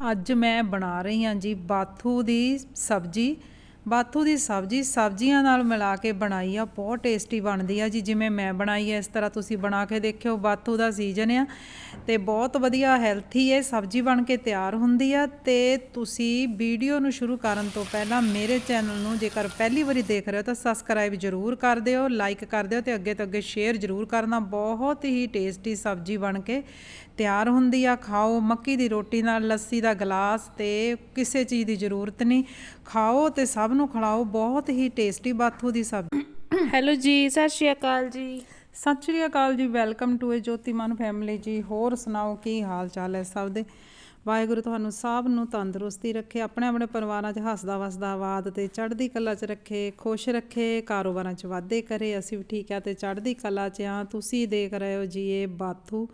ਅੱਜ ਮੈਂ ਬਣਾ ਰਹੀ ਹਾਂ ਜੀ ਬਾਥੂ ਦੀ ਸਬਜ਼ੀ ਬਾਥੂ ਦੀ ਸਬਜ਼ੀ ਸਬਜ਼ੀਆਂ ਨਾਲ ਮਿਲਾ ਕੇ ਬਣਾਈ ਆ, ਬਹੁਤ ਟੇਸਟੀ ਬਣਦੀ ਆ ਜੀ, ਜਿਵੇਂ ਮੈਂ ਬਣਾਈ ਹੈ ਇਸ ਤਰ੍ਹਾਂ ਤੁਸੀਂ ਬਣਾ ਕੇ ਦੇਖਿਓ, ਬਾਥੂ ਦਾ ਸੀਜ਼ਨ ਆ ਤੇ ਬਹੁਤ ਵਧੀਆ ਹੈਲਥੀ ਹੈ ਸਬਜ਼ੀ ਬਣ ਕੇ ਤਿਆਰ ਹੁੰਦੀ ਆ ਤੇ ਤੁਸੀਂ ਵੀਡੀਓ ਨੂੰ ਸ਼ੁਰੂ ਕਰਨ ਤੋਂ ਪਹਿਲਾਂ ਮੇਰੇ ਚੈਨਲ ਨੂੰ ਜੇਕਰ ਪਹਿਲੀ ਵਾਰੀ ਦੇਖ ਰਹੇ ਹੋ ਤਾਂ ਸਬਸਕ੍ਰਾਈਬ ਜਰੂਰ ਕਰ ਦਿਓ ਲਾਈਕ ਕਰ ਦਿਓ ਤੇ ਅੱਗੇ ਤੋਂ ਅੱਗੇ ਸ਼ੇਅਰ ਜਰੂਰ ਕਰਨਾ, ਬਹੁਤ ਹੀ ਟੇਸਟੀ ਸਬਜ਼ੀ ਬਣ ਕੇ ਤਿਆਰ ਹੁੰਦੀ ਆ, ਖਾਓ, ਮੱਕੀ ਦੀ ਰੋਟੀ ਨਾਲ, ਲੱਸੀ ਦਾ ਗਲਾਸ ਤੇ ਕਿਸੇ ਚੀਜ਼ ਦੀ ਜ਼ਰੂਰਤ ਨਹੀਂ। ਖਾਓ ਤੇ ਸਭ ਨੂੰ ਖਿਲਾਓ ਬਹੁਤ ਹੀ ਟੇਸਟੀ ਬਾਥੂ ਦੀ ਸਬਜ਼ੀ। ਹੈਲੋ ਜੀ ਸਤਿ ਸ਼੍ਰੀ ਅਕਾਲ ਜੀ। ਸਤਿ ਸ਼੍ਰੀ ਅਕਾਲ ਜੀ welcome to a Jotiman family ਜੀ। ਹੋਰ ਸੁਣਾਓ ਕੀ ਹਾਲ ਚਾਲ ਹੈ ਸਭ ਦੇ? ਵਾਹਿਗੁਰੂ ਤੁਹਾਨੂੰ ਸਭ ਨੂੰ ਤੰਦਰੁਸਤੀ ਰੱਖੇ ਆਪਣੇ ਆਪਣੇ ਪਰਿਵਾਰਾਂ 'ਚ ਹੱਸਦਾ ਵਸਦਾ ਆਬਾਦ ਤੇ ਚੜ੍ਹਦੀ ਕਲਾ 'ਚ ਰੱਖੇ ਖੁਸ਼ ਰੱਖੇ ਕਾਰੋਬਾਰਾਂ 'ਚ ਵਾਧੇ ਕਰੇ ਅਸੀਂ ਵੀ ਠੀਕ ਆ ਤੇ ਚੜ੍ਹਦੀ ਕਲਾ 'ਚ ਆ ਤੁਸੀਂ ਦੇਖ ਰਹੇ ਹੋ ਜੀ ਇਹ ਬਾਥੂ।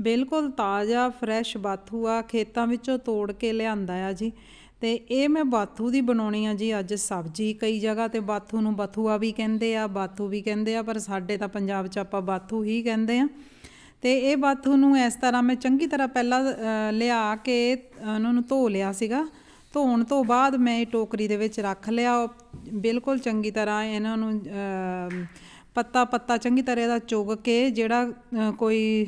ਬਿਲਕੁਲ ਤਾਜ਼ਾ ਫਰੈਸ਼ ਬਾਥੂ ਆ ਖੇਤਾਂ ਵਿੱਚੋਂ ਤੋੜ ਕੇ ਲਿਆਂਦਾ ਆ ਜੀ। ਤੇ ਇਹ ਮੈਂ ਬਾਥੂ ਦੀ ਬਣਾਉਣੀ ਆ ਜੀ, ਅੱਜ ਸਬਜ਼ੀ ਕਈ ਜਗ੍ਹਾ ਤੇ ਬਾਥੂ ਨੂੰ ਬਥੂਆ ਵੀ ਕਹਿੰਦੇ ਆ, ਬਾਥੂ ਵੀ ਕਹਿੰਦੇ ਆ, ਪਰ ਸਾਡੇ ਤਾਂ ਪੰਜਾਬ 'ਚ ਆਪਾਂ ਬਾਥੂ ਹੀ ਕਹਿੰਦੇ ਆ। ਤੇ ਇਹ ਬਾਥੂ ਨੂੰ ਇਸ ਤਰ੍ਹਾਂ ਮੈਂ ਚੰਗੀ ਤਰ੍ਹਾਂ ਪਹਿਲਾਂ ਲਿਆ ਕੇ ਉਹਨਾਂ ਨੂੰ ਧੋ ਲਿਆ ਸੀਗਾ। ਧੋਣ ਤੋਂ ਬਾਅਦ ਮੈਂ ਇਹ ਟੋਕਰੀ ਦੇ ਵਿੱਚ ਰੱਖ ਲਿਆ। ਬਿਲਕੁਲ ਚੰਗੀ ਤਰ੍ਹਾਂ ਇਹਨਾਂ ਨੂੰ ਪੱਤਾ ਪੱਤਾ ਚੰਗੀ ਤਰ੍ਹਾਂ ਦਾ ਚੁਗ ਕੇ ਜਿਹੜਾ ਕੋਈ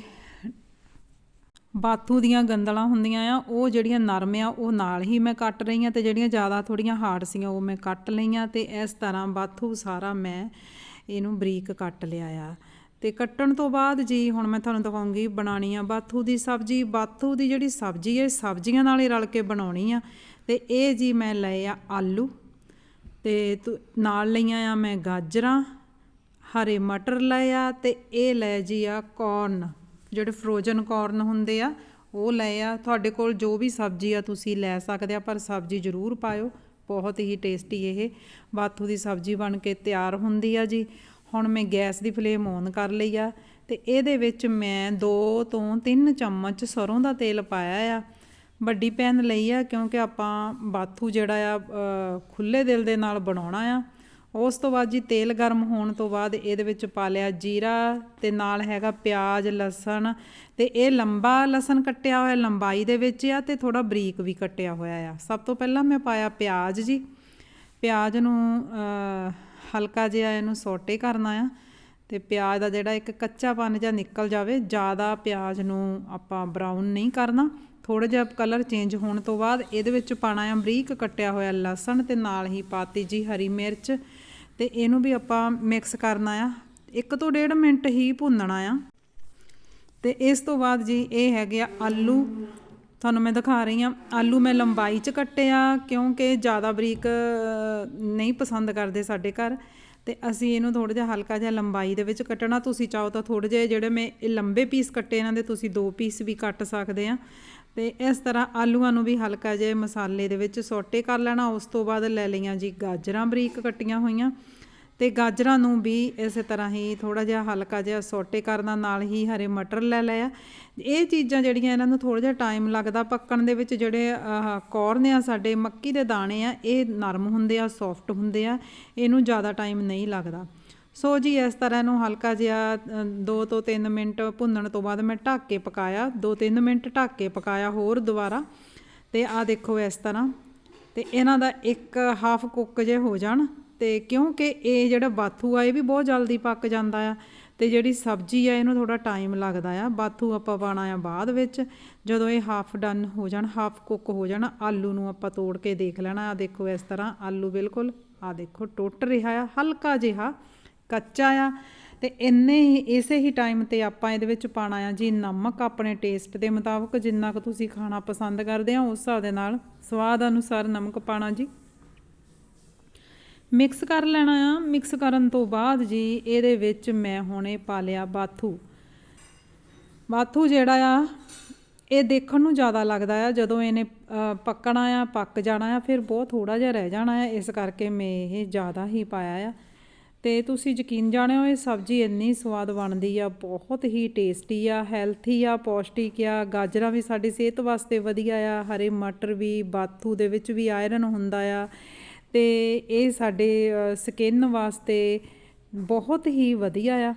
ਬਾਥੂ ਦੀਆਂ ਗੰਦਲਾਂ ਹੁੰਦੀਆਂ ਆ, ਉਹ ਜਿਹੜੀਆਂ ਨਰਮ ਆ, ਉਹ ਨਾਲ ਹੀ ਮੈਂ ਕੱਟ ਰਹੀ ਆ ਤੇ ਜਿਹੜੀਆਂ ਜ਼ਿਆਦਾ ਥੋੜੀਆਂ ਹਾਰਡ ਸੀਆਂ, ਉਹ ਮੈਂ ਕੱਟ ਲਈਆਂ ਤੇ ਇਸ ਤਰ੍ਹਾਂ ਬਾਥੂ ਸਾਰਾ ਮੈਂ ਇਹਨੂੰ ਬਰੀਕ ਕੱਟ ਲਿਆ ਆ। ਤੇ ਕੱਟਣ ਤੋਂ ਬਾਅਦ ਜੀ, ਹੁਣ ਮੈਂ ਤੁਹਾਨੂੰ ਦਿਖਾਉਂਗੀ ਬਣਾਉਣੀ ਆ ਬਾਥੂ ਦੀ ਸਬਜ਼ੀ। ਬਾਥੂ ਦੀ ਜਿਹੜੀ ਸਬਜ਼ੀ ਹੈ ਸਬਜ਼ੀਆਂ ਨਾਲ ਹੀ ਰਲ ਕੇ ਬਣਾਉਣੀ ਆ। ਤੇ ਇਹ ਜੀ ਮੈਂ ਲਏ ਆ ਆਲੂ ਤੇ ਤੁ- ਨਾਲ ਲਈਆਂ ਆ ਮੈਂ ਗਾਜਰਾਂ, ਹਰੇ ਮਟਰ ਲਏ ਆ ਤੇ ਇਹ ਲੈ ਜੀ ਆ ਕੌਰਨ। ਜਿਹੜੇ ਫਰੋਜ਼ਨ ਕੌਰਨ ਹੁੰਦੇ ਆ ਉਹ ਲਏ ਆ। ਤੁਹਾਡੇ ਕੋਲ ਜੋ ਵੀ ਸਬਜ਼ੀ ਆ ਤੁਸੀਂ ਲੈ ਸਕਦੇ ਆ ਪਰ ਸਬਜ਼ੀ ਜ਼ਰੂਰ ਪਾਇਓ। ਬਹੁਤ ਹੀ ਟੇਸਟੀ ਇਹ। ਬਾਥੂ ਦੀ ਸਬਜ਼ੀ ਬਣ ਕੇ ਤਿਆਰ ਹੁੰਦੀ ਆ ਜੀ। ਹੁਣ ਮੈਂ ਗੈਸ ਦੀ ਫਲੇਮ ਔਨ ਕਰ ਲਈ ਆ ਤੇ ਇਹਦੇ ਵਿੱਚ ਮੈਂ 2 ਤੋਂ 3 ਚਮਚ ਸਰੋਂ ਦਾ ਤੇਲ ਪਾਇਆ ਆ। ਵੱਡੀ ਪੈਨ ਲਈ ਆ ਕਿਉਂਕਿ ਆਪਾਂ ਬਾਥੂ ਜਿਹੜਾ ਆ ਅ, ਖੁੱਲੇ ਦਿਲ ਦੇ ਨਾਲ ਬਣਾਉਣਾ ਆ। ਉਸ ਤੋਂ ਬਾਅਦ ਜੀ ਤੇਲ ਗਰਮ ਹੋਣ ਤੋਂ ਬਾਅਦ ਇਹਦੇ ਵਿੱਚ ਪਾ ਲਿਆ ਜੀਰਾ ਤੇ ਨਾਲ ਹੈਗਾ ਪਿਆਜ਼, ਲਸਣ ਤੇ ਇਹ ਲੰਬਾ ਲਸਣ ਕੱਟਿਆ ਹੋਇਆ, ਲੰਬਾਈ ਦੇ ਵਿੱਚ ਆ ਤੇ ਥੋੜਾ ਬਰੀਕ ਵੀ ਕੱਟਿਆ ਹੋਇਆ ਆ। ਸਭ ਤੋਂ ਪਹਿਲਾਂ ਮੈਂ ਪਾਇਆ ਪਿਆਜ਼ ਜੀ। ਪਿਆਜ਼ ਨੂੰ ਹਲਕਾ ਜਿਹਾ ਇਹਨੂੰ ਸੋਟੇ ਕਰਨਾ ਆ ਤੇ ਪਿਆਜ਼ ਦਾ ਜਿਹੜਾ ਇੱਕ ਕੱਚਾ ਪਨ ਜਿਹਾ ਨਿਕਲ ਜਾਵੇ, ਜ਼ਿਆਦਾ ਪਿਆਜ਼ ਨੂੰ ਆਪਾਂ ਬਰਾਊਨ ਨਹੀਂ ਕਰਨਾ। ਥੋੜਾ ਜਿਹਾ ਕਲਰ ਚੇਂਜ ਹੋਣ ਤੋਂ ਬਾਅਦ ਇਹਦੇ ਵਿੱਚ ਪਾਣਾ ਆ ਬਰੀਕ ਕੱਟਿਆ ਹੋਇਆ ਲਸਣ ਤੇ ਨਾਲ ਹੀ ਪਾਤੀ ਜੀ ਹਰੀ ਮਿਰਚ। ਤੇ ਇਹਨੂੰ ਵੀ ਆਪਾਂ ਮਿਕਸ ਕਰਨਾ ਆ। ਇੱਕ ਤੋਂ ਡੇਢ ਮਿੰਟ ਹੀ ਭੁੰਨਣਾ ਆ। ਤੇ ਇਸ ਤੋਂ ਬਾਅਦ ਜੀ ਇਹ ਹੈਗੇ ਆ ਆਲੂ। ਤੁਹਾਨੂੰ ਮੈਂ ਦਿਖਾ ਰਹੀ ਹਾਂ ਆਲੂ ਮੈਂ ਲੰਬਾਈ 'ਚ ਕੱਟਿਆ ਕਿਉਂਕਿ ਜ਼ਿਆਦਾ ਬਰੀਕ ਨਹੀਂ ਪਸੰਦ ਕਰਦੇ ਸਾਡੇ ਘਰ। ਤੇ ਅਸੀਂ ਇਹਨੂੰ ਥੋੜਾ ਜਿਹਾ ਹਲਕਾ ਜਿਹਾ ਲੰਬਾਈ ਦੇ ਵਿੱਚ ਕੱਟਣਾ। ਤੁਸੀਂ ਚਾਹੋ ਤਾਂ ਥੋੜੇ ਜਿਹੇ ਜਿਹੜੇ ਮੈਂ ਇਹ ਲੰਬੇ ਪੀਸ ਕੱਟੇ, ਇਹਨਾਂ ਦੇ ਤੁਸੀਂ ਦੋ ਪੀਸ ਵੀ ਕੱਟ ਸਕਦੇ ਆ। ਤੇ ਇਸ ਤਰ੍ਹਾਂ ਆਲੂਆਂ ਨੂੰ ਵੀ ਹਲਕਾ ਜਿਹਾ ਮਸਾਲੇ ਦੇ ਵਿੱਚ ਸੋਟੇ ਕਰ ਲੈਣਾ, ਉਸ ਤੋਂ ਬਾਅਦ ਲੈ ਲਈਆਂ ਜੀ ਗਾਜਰਾਂ ਬਰੀਕ ਕੱਟੀਆਂ ਹੋਈਆਂ। ਤੇ ਗਾਜਰਾਂ ਨੂੰ ਵੀ ਇਸੇ ਤਰ੍ਹਾਂ ਹੀ ਥੋੜਾ ਜਿਹਾ ਹਲਕਾ ਜਿਹਾ ਸੋਟੇ ਕਰਨਾ, ਨਾਲ ਹੀ ਹਰੇ ਮਟਰ ਲੈ ਲਿਆ ਇਹ ਚੀਜ਼ਾਂ ਜਿਹੜੀਆਂ ਇਹਨਾਂ ਨੂੰ ਥੋੜਾ ਜਿਹਾ ਟਾਈਮ ਲੱਗਦਾ, ਪੱਕਣ ਦੇ ਵਿੱਚ ਜਿਹੜੇ, ਆਹ ਕੌਰਨ ਆ, ਸਾਡੇ ਮੱਕੀ ਦੇ ਦਾਣੇ ਆ, ਇਹ ਨਰਮ ਹੁੰਦੇ ਆ, ਸੌਫਟ ਹੁੰਦੇ ਆ, ਇਹਨੂੰ ਜ਼ਿਆਦਾ ਟਾਈਮ ਨਹੀਂ ਲੱਗਦਾ। ਸੋ ਜੀ, ਇਸ ਤਰ੍ਹਾਂ ਇਹਨੂੰ ਹਲਕਾ ਜਿਹਾ 2 ਤੋਂ 3 ਮਿੰਟ ਭੁੰਨਣ ਤੋਂ ਬਾਅਦ ਮੈਂ ਢੱਕ ਕੇ ਪਕਾਇਆ। 2-3 ਮਿੰਟ ਢੱਕ ਕੇ ਪਕਾਇਆ ਹੋਰ ਦੁਬਾਰਾ। ਤੇ ਆ ਦੇਖੋ ਇਸ ਤਰ੍ਹਾਂ। ਤੇ ਇਹਨਾਂ ਦਾ ਇੱਕ ਹਾਫ ਕੁੱਕ ਜੇ ਹੋ ਜਾਣ, ਤੇ ਕਿਉਂਕਿ ਇਹ ਜਿਹੜਾ ਬਾਥੂ ਆ, ਇਹ ਵੀ ਬਹੁਤ ਜਲਦੀ ਪੱਕ ਜਾਂਦਾ ਆ। ਤੇ ਜਿਹੜੀ ਸਬਜ਼ੀ ਆ, ਇਹਨੂੰ ਥੋੜਾ ਟਾਈਮ ਲੱਗਦਾ ਆ। ਬਾਥੂ ਆਪਾਂ ਪਾਣਾ ਆ ਬਾਅਦ ਵਿੱਚ। ਜਦੋਂ ਇਹ ਹਾਫ ਡਨ ਹੋ ਜਾਣ ਹਾਫ ਕੁੱਕ ਹੋ ਜਾਣ, ਆਲੂ ਨੂੰ ਆਪਾਂ ਤੋੜ ਕੇ ਦੇਖ ਲੈਣਾ। ਆ ਦੇਖੋ ਇਸ ਤਰ੍ਹਾਂ, ਆਲੂ ਬਿਲਕੁਲ ਆ ਦੇਖੋ, ਟੁੱਟ ਰਿਹਾ ਆ, ਹਲਕਾ ਜਿਹਾ। ਕੱਚਾ ਆ ਤੇ ਇੰਨੇ ਹੀ, ਇਸੇ ਹੀ ਟਾਈਮ ਤੇ ਆਪਾਂ ਇਹਦੇ ਵਿੱਚ ਪਾਣਾ ਆ ਜੀ ਨਮਕ ਆਪਣੇ ਟੇਸਟ ਦੇ ਮੁਤਾਬਕ, ਜਿੰਨਾ ਕੁ ਤੁਸੀਂ ਖਾਣਾ ਪਸੰਦ ਕਰਦੇ ਆ ਉਸ ਹਿਸਾਬ ਦੇ ਨਾਲ ਸਵਾਦ ਅਨੁਸਾਰ ਨਮਕ ਪਾਣਾ ਜੀ। ਮਿਕਸ ਕਰ ਲੈਣਾ ਆ। ਮਿਕਸ ਕਰਨ ਤੋਂ ਬਾਅਦ ਜੀ ਇਹਦੇ ਵਿੱਚ ਮੈਂ ਹੁਣੇ ਪਾ ਲਿਆ ਬਾਥੂ। ਬਾਥੂ ਜਿਹੜਾ ਆ, ਇਹ ਦੇਖਣ ਨੂੰ ਜ਼ਿਆਦਾ ਲੱਗਦਾ ਆ। ਜਦੋਂ ਇਹਨੇ ਪੱਕਣਾ ਆ, ਪੱਕ ਜਾਣਾ ਆ, ਫਿਰ ਬਹੁਤ ਥੋੜਾ ਜਿਹਾ ਰਹਿ ਜਾਣਾ ਆ। ਇਸ ਕਰਕੇ ਮੈਂ ਇਹ ਜ਼ਿਆਦਾ ਹੀ ਪਾਇਆ ਆ। ਤੇ ਤੁਸੀਂ ਯਕੀਨ ਜਾਣਿਓ, ਇਹ ਸਬਜ਼ੀ ਇੰਨੀ ਸਵਾਦ ਬਣਦੀ ਆ, ਬਹੁਤ ਹੀ ਟੇਸਟੀ ਆ ਹੈਲਥੀ ਆ, ਪੌਸ਼ਟਿਕ ਆ, ਗਾਜਰਾਂ ਵੀ ਸਾਡੀ ਸਿਹਤ ਵਾਸਤੇ ਵਧੀਆ ਆ, ਹਰੇ ਮਟਰ ਵੀ, ਬਾਥੂ ਦੇ ਵਿੱਚ ਵੀ ਆਇਰਨ ਹੁੰਦਾ ਆ, ਤੇ ਇਹ ਸਾਡੇ ਸਕਿਨ ਵਾਸਤੇ ਬਹੁਤ ਹੀ ਵਧੀਆ ਆ,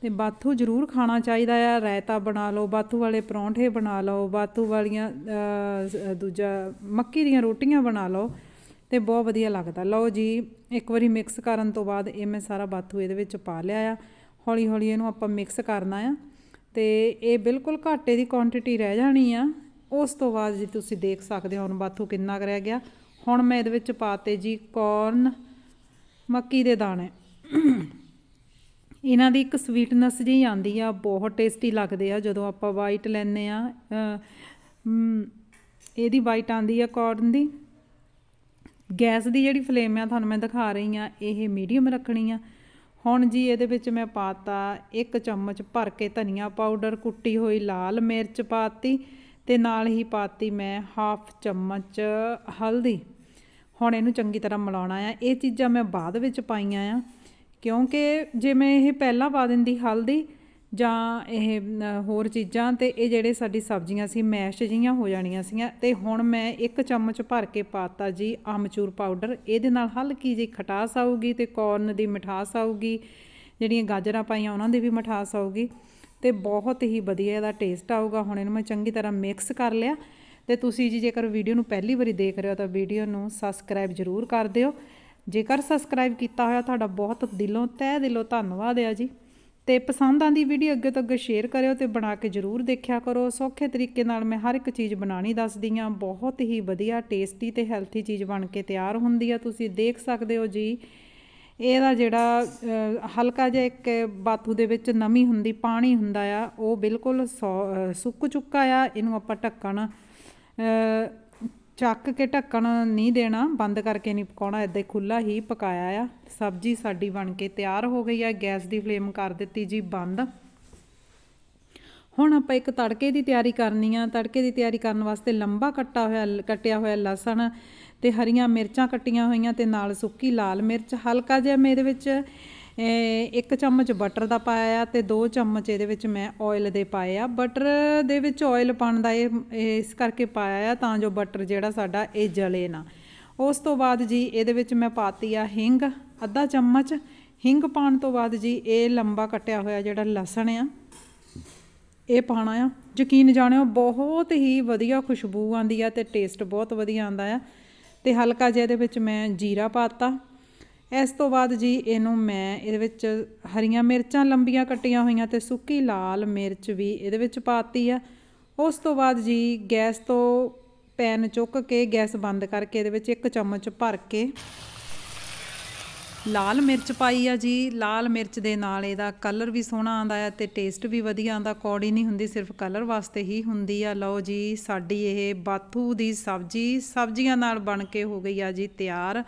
ਤੇ ਬਾਥੂ ਜ਼ਰੂਰ ਖਾਣਾ ਚਾਹੀਦਾ ਆ, ਰਾਇਤਾ ਬਣਾ ਲਓ, ਬਾਥੂ ਵਾਲੇ ਪਰੌਂਠੇ ਬਣਾ ਲਓ, ਬਾਥੂ ਵਾਲੀਆਂ ਦੂਜਾ, ਮੱਕੀ ਦੀਆਂ ਰੋਟੀਆਂ ਬਣਾ ਲਓ ਤੇ ਬਹੁਤ ਵਧੀਆ ਲੱਗਦਾ। ਲਓ ਜੀ, ਇੱਕ ਵਾਰੀ ਮਿਕਸ ਕਰਨ ਤੋਂ ਬਾਅਦ ਇਹ ਮੈਂ ਸਾਰਾ ਬਾਥੂ ਇਹਦੇ ਵਿੱਚ ਪਾ ਲਿਆ ਆ। ਹੌਲੀ ਹੌਲੀ ਇਹਨੂੰ ਆਪਾਂ ਮਿਕਸ ਕਰਨਾ ਆ। ਤੇ ਇਹ ਬਿਲਕੁਲ ਘਾਟੇ ਦੀ ਕੁਆਂਟੀਟੀ ਰਹਿ ਜਾਣੀ ਆ। ਉਸ ਤੋਂ ਬਾਅਦ ਜੀ ਤੁਸੀਂ ਦੇਖ ਸਕਦੇ ਹੋ ਹੁਣ ਬਾਥੂ ਕਿੰਨਾ ਕੁ ਰਹਿ ਗਿਆ। ਹੁਣ ਮੈਂ ਇਹਦੇ ਵਿੱਚ ਪਾਤੇ ਜੀ ਕੌਰਨ ਮੱਕੀ ਦੇ ਦਾਣੇ। ਇਹਨਾਂ ਦੀ ਇੱਕ ਸਵੀਟਨੈਸ ਜਿਹੀ ਆਉਂਦੀ ਆ, ਬਹੁਤ ਟੇਸਟੀ ਲੱਗਦੇ ਆ। ਜਦੋਂ ਆਪਾਂ ਵਾਈਟ ਲੈਨੇ ਆ ਇਹਦੀ ਵਾਈਟ ਆਉਂਦੀ ਆ ਕੌਰਨ ਦੀ। ਗੈਸ ਦੀ ਜਿਹੜੀ ਫਲੇਮ ਆ ਤੁਹਾਨੂੰ ਮੈਂ ਦਿਖਾ ਰਹੀ ਆ ਇਹ ਮੀਡੀਅਮ ਰੱਖਣੀ ਆ। ਹੁਣ ਜੀ ਇਹਦੇ ਵਿੱਚ ਮੈਂ ਪਾਤਾ ਇੱਕ ਚਮਚ ਭਰ ਕੇ ਧਨੀਆ ਪਾਊਡਰ, ਕੁੱਟੀ ਹੋਈ ਲਾਲ ਮਿਰਚ ਪਾਤੀ ਤੇ ਨਾਲ ਹੀ ਪਾਤੀ ਮੈਂ ਹਾਫ ਚਮਚ ਹਲਦੀ। ਹੁਣ ਇਹਨੂੰ ਚੰਗੀ ਤਰ੍ਹਾਂ ਮਿਲਾਉਣਾ ਆ। ਇਹ ਚੀਜ਼ਾਂ ਮੈਂ ਬਾਅਦ ਵਿੱਚ ਪਾਈਆਂ ਆ, ਕਿਉਂਕਿ ਜੇ ਮੈਂ ਇਹ ਪਹਿਲਾਂ ਪਾ ਦਿੰਦੀ ਹਲਦੀ ਜਾਂ ਇਹ ਹੋਰ ਚੀਜ਼ਾਂ ਤੇ ਇਹ ਜਿਹੜੇ ਸਾਡੀ ਸਬਜ਼ੀਆਂ ਸੀ, ਮੈਸ਼ ਜੀਆਂ ਹੋ ਜਾਣੀਆਂ ਸੀਗੀਆਂ। ਤੇ ਹੁਣ ਮੈਂ ਇੱਕ ਚਮਚ ਭਰ ਕੇ ਪਾਤਾ ਜੀ ਆਮਚੂਰ ਪਾਊਡਰ। ਇਹਦੇ ਨਾਲ ਹਲਕੀ ਜਿਹੀ ਖਟਾਸ ਆਊਗੀ ਤੇ ਕੌਰਨ ਦੀ ਮਿਠਾਸ ਆਊਗੀ, ਜਿਹੜੀਆਂ ਗਾਜਰਾਂ ਪਾਈਆਂ ਉਹਨਾਂ ਦੀ ਵੀ ਮਿਠਾਸ ਆਊਗੀ। ਤੇ ਬਹੁਤ ਹੀ ਵਧੀਆ ਇਹਦਾ ਟੇਸਟ ਆਊਗਾ। ਹੁਣ ਇਹਨੂੰ ਮੈਂ ਚੰਗੀ ਤਰ੍ਹਾਂ ਮਿਕਸ ਕਰ ਲਿਆ। ਤੇ ਤੁਸੀਂ ਜੀ ਜੇਕਰ ਵੀਡੀਓ ਨੂੰ ਪਹਿਲੀ ਵਾਰੀ ਦੇਖ ਰਹੇ ਹੋ ਤਾਂ ਵੀਡੀਓ ਨੂੰ ਸਬਸਕ੍ਰਾਈਬ ਜ਼ਰੂਰ ਕਰ ਦਿਓ। ਜੇਕਰ ਸਬਸਕ੍ਰਾਈਬ ਕੀਤਾ ਹੋਇਆ ਤੁਹਾਡਾ ਬਹੁਤ ਦਿਲੋਂ, ਤਹਿ ਦਿਲੋਂ ਧੰਨਵਾਦ ਆ ਜੀ। ਤੇ ਪਸੰਦ ਆਂਦੀ ਵੀਡੀਓ ਅੱਗੇ ਤੋਂ ਅੱਗੇ ਸ਼ੇਅਰ ਕਰਿਓ ਤੇ ਬਣਾ ਕੇ ਜ਼ਰੂਰ ਦੇਖਿਆ ਕਰੋ। ਸੌਖੇ ਤਰੀਕੇ ਨਾਲ ਮੈਂ ਹਰ ਇੱਕ ਚੀਜ਼ ਬਣਾਣੀ ਦੱਸਦੀ ਆ ਬਹੁਤ ਹੀ ਵਧੀਆ ਟੇਸਟੀ ਤੇ ਹੈਲਥੀ ਚੀਜ਼ ਬਣ ਕੇ ਤਿਆਰ ਹੁੰਦੀ ਆ। ਤੁਸੀਂ ਦੇਖ ਸਕਦੇ ਹੋ ਜੀ, ਇਹਦਾ ਜਿਹੜਾ ਹਲਕਾ ਜਿਹਾ ਇੱਕ ਬਾਥੂ ਦੇ ਵਿੱਚ ਨਮੀ ਹੁੰਦੀ, ਪਾਣੀ ਹੁੰਦਾ ਆ, ਉਹ ਬਿਲਕੁਲ ਸੌ- ਸੁੱਕ ਚੁੱਕਾ ਆ। ਇਹਨੂੰ ਆਪਾਂ ਢੱਕਣ ਚੱਕ ਕੇ ਢੱਕਣ ਨਹੀਂ ਦੇਣਾ, ਬੰਦ ਕਰਕੇ ਨਹੀਂ ਪਕਾਉਣਾ ਇਦਾਂ ਹੀ ਖੁੱਲਾ ਹੀ ਪਕਾਇਆ ਆ। ਸਬਜ਼ੀ ਸਾਡੀ ਬਣ ਕੇ ਤਿਆਰ ਹੋ ਗਈ ਆ, ਗੈਸ ਦੀ ਫਲੇਮ ਕਰ ਦਿੱਤੀ ਜੀ ਬੰਦ। ਹੁਣ ਆਪਾਂ ਇੱਕ ਤੜਕੇ ਦੀ ਤਿਆਰੀ ਕਰਨੀ ਆ। ਤੜਕੇ ਦੀ ਤਿਆਰੀ ਕਰਨ ਵਾਸਤੇ ਲੰਬਾ ਕੱਟਾ ਹੋਇਆ, ਕੱਟਿਆ ਹੋਇਆ ਲਸਣ ਤੇ ਹਰੀਆਂ ਮਿਰਚਾਂ ਕੱਟੀਆਂ ਹੋਈਆਂ ਤੇ ਨਾਲ ਸੁੱਕੀ ਲਾਲ ਮਿਰਚ। ਹਲਕਾ ਜਿਹਾ ਮੈਂ ਇਹਦੇ ਵਿੱਚ ਇੱਕ ਚਮਚ ਬਟਰ ਦਾ ਪਾਇਆ ਆ ਤੇ ਦੋ ਚਮਚ ਇਹਦੇ ਵਿੱਚ ਮੈਂ ਆਇਲ ਦੇ ਪਾਏ ਆ। ਬਟਰ ਦੇ ਵਿੱਚ ਆਇਲ ਪਾਉਣ ਦਾ ਇਹ ਇਸ ਕਰਕੇ ਪਾਇਆ ਆ ਤਾਂ ਜੋ ਬਟਰ ਜਿਹੜਾ ਸਾਡਾ ਇਹ ਜਲੇ ਨਾ। ਉਸ ਤੋਂ ਬਾਅਦ ਜੀ ਇਹਦੇ ਵਿੱਚ ਮੈਂ ਪਾਤੀ ਆ ਹਿੰਗ, ਅੱਧਾ ਚਮਚ। ਹਿੰਗ ਪਾਉਣ ਤੋਂ ਬਾਅਦ ਜੀ ਇਹ ਲੰਬਾ ਕੱਟਿਆ ਹੋਇਆ ਜਿਹੜਾ ਲਸਣ ਆ, ਇਹ ਪਾਣਾ ਆ। ਯਕੀਨ ਜਾਣਿਓ, ਬਹੁਤ ਹੀ ਵਧੀਆ ਖੁਸ਼ਬੂ ਆਂਦੀ ਆ ਤੇ ਟੇਸਟ ਬਹੁਤ ਵਧੀਆ ਆਂਦਾ ਆ। ਤੇ ਹਲਕਾ ਜਿਹਾ ਇਹਦੇ ਵਿੱਚ ਮੈਂ ਜੀਰਾ ਪਾਤਾ। ਇਸ ਤੋਂ ਬਾਅਦ ਜੀ ਇਹਨੂੰ ਮੈਂ ਇਹਦੇ ਵਿੱਚ ਹਰੀਆਂ ਮਿਰਚਾਂ ਲੰਬੀਆਂ ਕੱਟੀਆਂ ਹੋਈਆਂ ਤੇ ਸੁੱਕੀ ਲਾਲ ਮਿਰਚ ਵੀ ਇਹਦੇ ਵਿੱਚ ਪਾਤੀ ਆ। ਉਸ ਤੋਂ ਬਾਅਦ ਜੀ ਗੈਸ ਤੋਂ ਪੈਨ ਚੁੱਕ ਕੇ ਗੈਸ ਬੰਦ ਕਰਕੇ ਇਹਦੇ ਵਿੱਚ ਇੱਕ ਚਮਚ ਭਰ ਕੇ ਲਾਲ ਮਿਰਚ ਪਾਈ ਆ ਜੀ। ਲਾਲ ਮਿਰਚ ਦੇ ਨਾਲ ਇਹਦਾ ਕਲਰ ਵੀ ਸੋਹਣਾ ਆਂਦਾ ਆ ਤੇ ਟੇਸਟ ਵੀ ਵਧੀਆ ਆਂਦਾ ਕੌੜੀ ਨਹੀਂ ਹੁੰਦੀ, ਸਿਰਫ ਕਲਰ ਵਾਸਤੇ ਹੀ ਹੁੰਦੀ ਆ। ਲਓ ਜੀ, ਸਾਡੀ ਇਹ ਬਾਥੂ ਦੀ ਸਬਜ਼ੀ ਸਬਜ਼ੀਆਂ ਨਾਲ ਬਣ ਕੇ ਹੋ ਗਈ ਆ ਜੀ ਤਿਆਰ।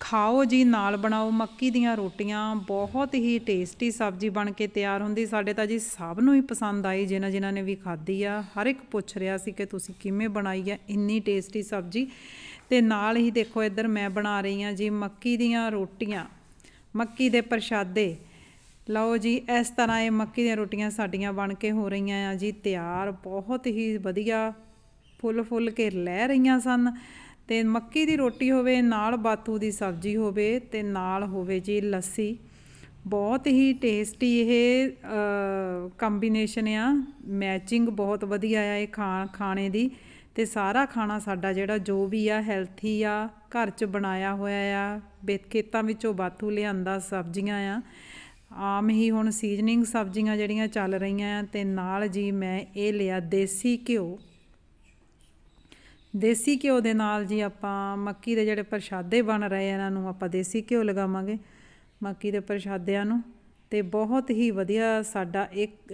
ਖਾਓ ਜੀ, ਨਾਲ ਬਣਾਓ ਮੱਕੀ ਦੀਆਂ ਰੋਟੀਆਂ। ਬਹੁਤ ਹੀ ਟੇਸਟੀ ਸਬਜ਼ੀ ਬਣ ਕੇ ਤਿਆਰ ਹੁੰਦੀ। ਸਾਡੇ ਤਾਂ ਜੀ ਸਭ ਨੂੰ ਹੀ ਪਸੰਦ ਆਈ, ਜਿਨ੍ਹਾਂ ਜਿਨ੍ਹਾਂ ਨੇ ਵੀ ਖਾਧੀ ਆ। ਹਰ ਇੱਕ ਪੁੱਛ ਰਿਹਾ ਸੀ ਕਿ ਤੁਸੀਂ ਕਿਵੇਂ ਬਣਾਈ ਆ। ਇੰਨੀ ਟੇਸਟੀ ਸਬਜ਼ੀ। ਤੇ ਨਾਲ ਹੀ ਦੇਖੋ ਇੱਧਰ ਮੈਂ ਬਣਾ ਰਹੀ ਹਾਂ ਜੀ ਮੱਕੀ ਦੀਆਂ ਰੋਟੀਆਂ, ਮੱਕੀ ਦੇ ਪ੍ਰਸ਼ਾਦੇ। ਲਓ ਜੀ, ਇਸ ਤਰ੍ਹਾਂ ਇਹ ਮੱਕੀ ਦੀਆਂ ਰੋਟੀਆਂ ਸਾਡੀਆਂ ਬਣ ਕੇ ਹੋ ਰਹੀਆਂ ਆ ਜੀ, ਤਿਆਰ, ਬਹੁਤ ਹੀ ਵਧੀਆ ਫੁੱਲ ਫੁੱਲ ਕੇ ਲੈ ਰਹੀਆਂ ਸਨ। ਤੇ ਮੱਕੀ ਦੀ ਰੋਟੀ ਹੋਵੇ, ਨਾਲ ਬਾਥੂ ਦੀ ਸਬਜ਼ੀ ਹੋਵੇ ਤੇ ਨਾਲ ਹੋਵੇ ਜੀ ਲੱਸੀ। ਬਹੁਤ ਹੀ ਟੇਸਟੀ ਇਹ ਕੰਬੀਨੇਸ਼ਨ ਆ, ਮੈਚਿੰਗ ਬਹੁਤ ਵਧੀਆ ਆ ਇਹ ਖਾ, ਖਾਣੇ ਦੀ। ਤੇ ਸਾਰਾ ਖਾਣਾ ਸਾਡਾ ਜਿਹੜਾ ਜੋ ਵੀ ਆ ਹੈਲਥੀ ਆ, ਘਰ 'ਚ ਬਣਾਇਆ ਹੋਇਆ ਆ ਬੇ ਖੇਤਾਂ ਵਿੱਚੋਂ ਬਾਥੂ ਲਿਆਂਦਾ, ਸਬਜ਼ੀਆਂ ਆ। ਆਮ ਹੀ ਹੁਣ ਸੀਜ਼ਨਿੰਗ ਸਬਜ਼ੀਆਂ ਜਿਹੜੀਆਂ ਚੱਲ ਰਹੀਆਂ ਆ ਤੇ ਨਾਲ ਜੀ ਮੈਂ ਇਹ ਲਿਆ ਦੇਸੀ ਘਿਓ। ਦੇਸੀ ਘਿਓ ਦੇ ਨਾਲ ਜੀ ਆਪਾਂ ਮੱਕੀ ਦੇ ਜਿਹੜੇ ਪ੍ਰਸ਼ਾਦੇ ਬਣ ਰਹੇ ਇਹਨਾਂ ਨੂੰ ਆਪਾਂ ਦੇਸੀ ਘਿਓ ਲਗਾਵਾਂਗੇ। ਮੱਕੀ ਦੇ ਪ੍ਰਸ਼ਾਦਿਆਂ ਨੂੰ ਤੇ ਬਹੁਤ ਹੀ ਵਧੀਆ ਸਾਡਾ ਇੱਕ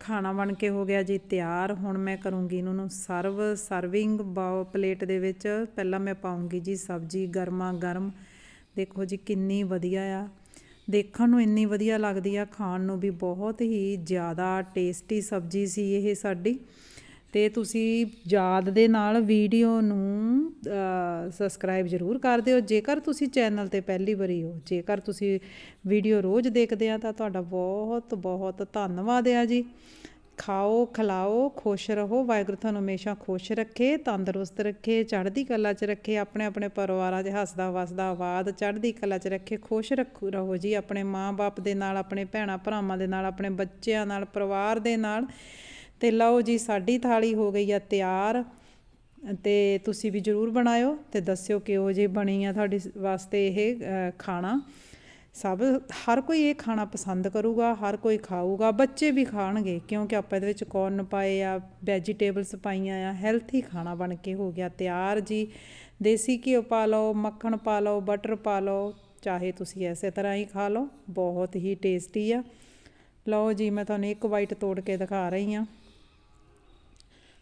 ਖਾਣਾ ਬਣ ਕੇ ਹੋ ਗਿਆ ਜੀ ਤਿਆਰ। ਹੁਣ ਮੈਂ ਕਰੂੰਗੀ ਇਹਨਾਂ ਨੂੰ ਸਰਵ, ਸਰਵਿੰਗ ਬਾਉ ਪਲੇਟ ਦੇ ਵਿੱਚ। ਪਹਿਲਾਂ ਮੈਂ ਪਾਉਂਗੀ ਜੀ ਸਬਜ਼ੀ ਗਰਮਾ ਗਰਮ। ਦੇਖੋ ਜੀ ਕਿੰਨੀ ਵਧੀਆ ਆ। ਦੇਖਣ ਨੂੰ ਇੰਨੀ ਵਧੀਆ ਲੱਗਦੀ ਆ, ਖਾਣ ਨੂੰ ਵੀ ਬਹੁਤ ਹੀ ਜ਼ਿਆਦਾ ਟੇਸਟੀ ਸਬਜ਼ੀ ਸੀ ਇਹ ਸਾਡੀ। ਤੇ ਤੁਸੀਂ ਯਾਦ ਦੇ ਨਾਲ ਵੀਡੀਓ ਨੂੰ ਸਬਸਕ੍ਰਾਈਬ ਜ਼ਰੂਰ ਕਰ ਦਿਓ। ਜੇਕਰ ਤੁਸੀਂ ਚੈਨਲ ਤੇ ਪਹਿਲੀ ਵਾਰੀ ਹੋ, ਜੇਕਰ ਤੁਸੀਂ ਵੀਡੀਓ ਰੋਜ਼ ਦੇਖਦੇ ਆ, ਤਾਂ ਤੁਹਾਡਾ ਬਹੁਤ ਬਹੁਤ ਧੰਨਵਾਦ ਆ ਜੀ। ਖਾਓ, ਖਿਲਾਓ, ਖੁਸ਼ ਰਹੋ। ਵਾਹਿਗੁਰੂ ਤੁਹਾਨੂੰ ਹਮੇਸ਼ਾ ਖੁਸ਼ ਰੱਖੇ, ਤੰਦਰੁਸਤ ਰੱਖੇ, ਚੜ੍ਹਦੀ ਕਲਾ 'ਚ ਰੱਖੇ, ਆਪਣੇ ਆਪਣੇ ਪਰਿਵਾਰਾਂ 'ਚ ਹੱਸਦਾ, ਵਸਦਾ ਆਬਾਦ ਚੜ੍ਹਦੀ ਕਲਾ 'ਚ ਰੱਖੇ, ਖੁਸ਼ ਰੱਖੋ, ਰਹੋ ਜੀ। ਆਪਣੇ ਮਾਂ-ਬਾਪ ਦੇ ਨਾਲ, ਆਪਣੇ ਭੈਣਾਂ ਭਰਾਵਾਂ ਦੇ ਨਾਲ, ਆਪਣੇ ਬੱਚਿਆਂ ਨਾਲ, ਪਰਿਵਾਰ ਦੇ ਨਾਲ। ਤੇ ਲਓ ਜੀ, ਸਾਡੀ ਥਾਲੀ ਹੋ ਗਈ ਆ ਤਿਆਰ। ਅਤੇ ਤੁਸੀਂ ਵੀ ਜਰੂਰ ਬਣਾਇਓ ਤੇ ਦੱਸਿਓ ਕਿਹੋ ਜਿਹੀ ਬਣੀ ਆ ਤੁਹਾਡੇ ਵਾਸਤੇ ਇਹ ਖਾਣਾ। ਸਭ, ਹਰ ਕੋਈ ਇਹ ਖਾਣਾ ਪਸੰਦ ਕਰੂਗਾ, ਹਰ ਕੋਈ ਖਾਊਗਾ, ਬੱਚੇ ਵੀ ਖਾਣਗੇ, ਕਿਉਂਕਿ ਆਪਾਂ ਇਹਦੇ ਵਿੱਚ ਕੌਰਨ ਪਾਏ ਆ ਵੈਜੀਟੇਬਲਸ ਪਾਈਆਂ ਆ ਹੈਲਥੀ ਖਾਣਾ ਬਣ ਕੇ ਹੋ ਗਿਆ, ਤਿਆਰ ਜੀ। ਦੇਸੀ ਘਿਓ ਪਾ ਲਓ, ਮੱਖਣ ਪਾ ਲਓ ਬਟਰ ਪਾ ਲਓ, ਚਾਹੇ ਤੁਸੀਂ ਐਸੇ ਤਰ੍ਹਾਂ ਹੀ ਖਾ ਲਓ, ਬਹੁਤ ਹੀ ਟੇਸਟੀ ਆ। ਲਓ ਜੀ, ਮੈਂ ਤੁਹਾਨੂੰ ਇੱਕ ਵਾਈਟ ਤੋੜ ਕੇ ਦਿਖਾ ਰਹੀ ਹਾਂ।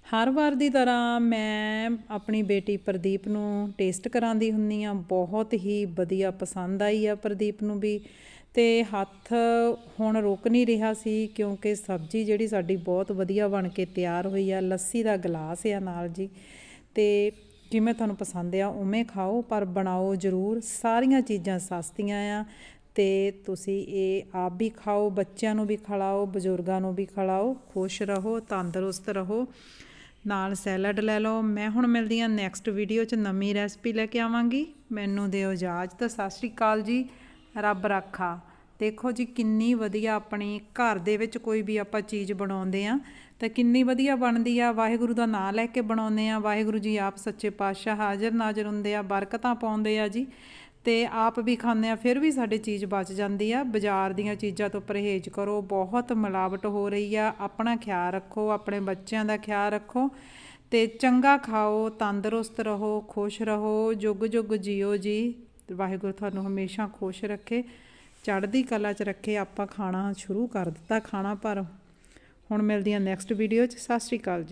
ਹਰ ਵਾਰ ਦੀ ਤਰ੍ਹਾਂ ਮੈਂ ਆਪਣੀ ਬੇਟੀ ਪ੍ਰਦੀਪ ਨੂੰ ਟੇਸਟ ਕਰਾਉਂਦੀ ਹੁੰਨੀ ਆ ਬਹੁਤ ਹੀ ਵਧੀਆ ਪਸੰਦ ਆਈ ਆ ਪ੍ਰਦੀਪ ਨੂੰ ਵੀ ਤੇ ਹੱਥ ਹੁਣ ਰੁਕ ਨਹੀਂ ਰਿਹਾ ਸੀ ਕਿਉਂਕਿ ਸਬਜ਼ੀ ਜਿਹੜੀ ਸਾਡੀ ਬਹੁਤ ਵਧੀਆ ਬਣ ਕੇ ਤਿਆਰ ਹੋਈ ਆ। ਲੱਸੀ ਦਾ ਗਲਾਸ ਆ ਨਾਲ ਜੀ ਤੇ ਜਿਵੇਂ ਤੁਹਾਨੂੰ ਪਸੰਦ ਆ ਉਵੇਂ ਖਾਓ ਪਰ ਬਣਾਓ ਜ਼ਰੂਰ। ਸਾਰੀਆਂ ਚੀਜ਼ਾਂ ਸਸਤੀਆਂ ਆ ਤੇ ਤੁਸੀਂ ਇਹ ਆਪ ਵੀ ਖਾਓ, ਬੱਚਿਆਂ ਨੂੰ ਵੀ ਖਿਲਾਓ, ਬਜ਼ੁਰਗਾਂ ਨੂੰ ਵੀ ਖਿਲਾਓ, ਖੁਸ਼ ਰਹੋ, ਤੰਦਰੁਸਤ ਰਹੋ। ਨਾਲ ਸੈਲਡ ਲੈ ਲਓ। ਮੈਂ ਹੁਣ ਮਿਲਦੀ ਹਾਂ ਨੈਕਸਟ ਵੀਡੀਓ 'ਚ ਨਵੀਂ ਰੈਸਪੀ ਲੈ ਕੇ ਆਵਾਂਗੀ। ਮੈਨੂੰ ਦਿਓ ਇਜਾਜ਼ਤ। ਸਤਿ ਸ਼੍ਰੀ ਅਕਾਲ ਜੀ। ਰੱਬ ਰਾਖਾ। ਦੇਖੋ ਜੀ, ਕਿੰਨੀ ਵਧੀਆ ਆਪਣੀ ਘਰ ਦੇ ਵਿੱਚ ਕੋਈ ਵੀ ਆਪਾਂ ਚੀਜ਼ ਬਣਾਉਂਦੇ ਆ ਤਾਂ ਕਿੰਨੀ ਵਧੀਆ ਬਣਦੀ ਆ। ਵਾਹਿਗੁਰੂ ਦਾ ਨਾਮ ਲੈ ਕੇ ਬਣਾਉਂਦੇ ਆ ਵਾਹਿਗੁਰੂ ਜੀ ਆਪ ਸੱਚੇ ਪਾਤਸ਼ਾਹ ਹਾਜ਼ਰ ਨਾਜ਼ਰ ਹੁੰਦੇ ਆ, ਬਰਕਤਾਂ ਪਾਉਂਦੇ ਆ ਜੀ। ਤੇ ਆਪ ਵੀ ਖਾਂਦੇ ਆ, ਫਿਰ ਵੀ ਸਾਡੀ ਚੀਜ਼ ਬਚ ਜਾਂਦੀ ਆ। ਬਾਜ਼ਾਰ ਦੀਆਂ ਚੀਜ਼ਾਂ ਤੋਂ ਪਰਹੇਜ਼ ਕਰੋ, ਬਹੁਤ ਮਿਲਾਵਟ ਹੋ ਰਹੀ ਆ। ਆਪਣਾ ਖਿਆਲ ਰੱਖੋ, ਆਪਣੇ ਬੱਚਿਆਂ ਦਾ ਖਿਆਲ ਰੱਖੋ ਤੇ ਚੰਗਾ ਖਾਓ, ਤੰਦਰੁਸਤ ਰਹੋ, ਖੁਸ਼ ਰਹੋ, ਜੁਗ ਜੁਗ ਜਿਓ ਜੀ। ਵਾਹਿਗੁਰੂ ਤੁਹਾਨੂੰ ਹਮੇਸ਼ਾ ਖੁਸ਼ ਰੱਖੇ। ਚੜ੍ਹਦੀ ਕਲਾ 'ਚ ਰੱਖੇ, ਆਪਾਂ ਖਾਣਾ ਸ਼ੁਰੂ ਕਰ ਦਿੱਤਾ ਖਾਣਾ ਪਰ। ਹੁਣ ਮਿਲਦੀਆਂ ਨੈਕਸਟ ਵੀਡੀਓ 'ਚ। ਸਤਿ ਸ਼੍ਰੀ ਅਕਾਲ ਜੀ।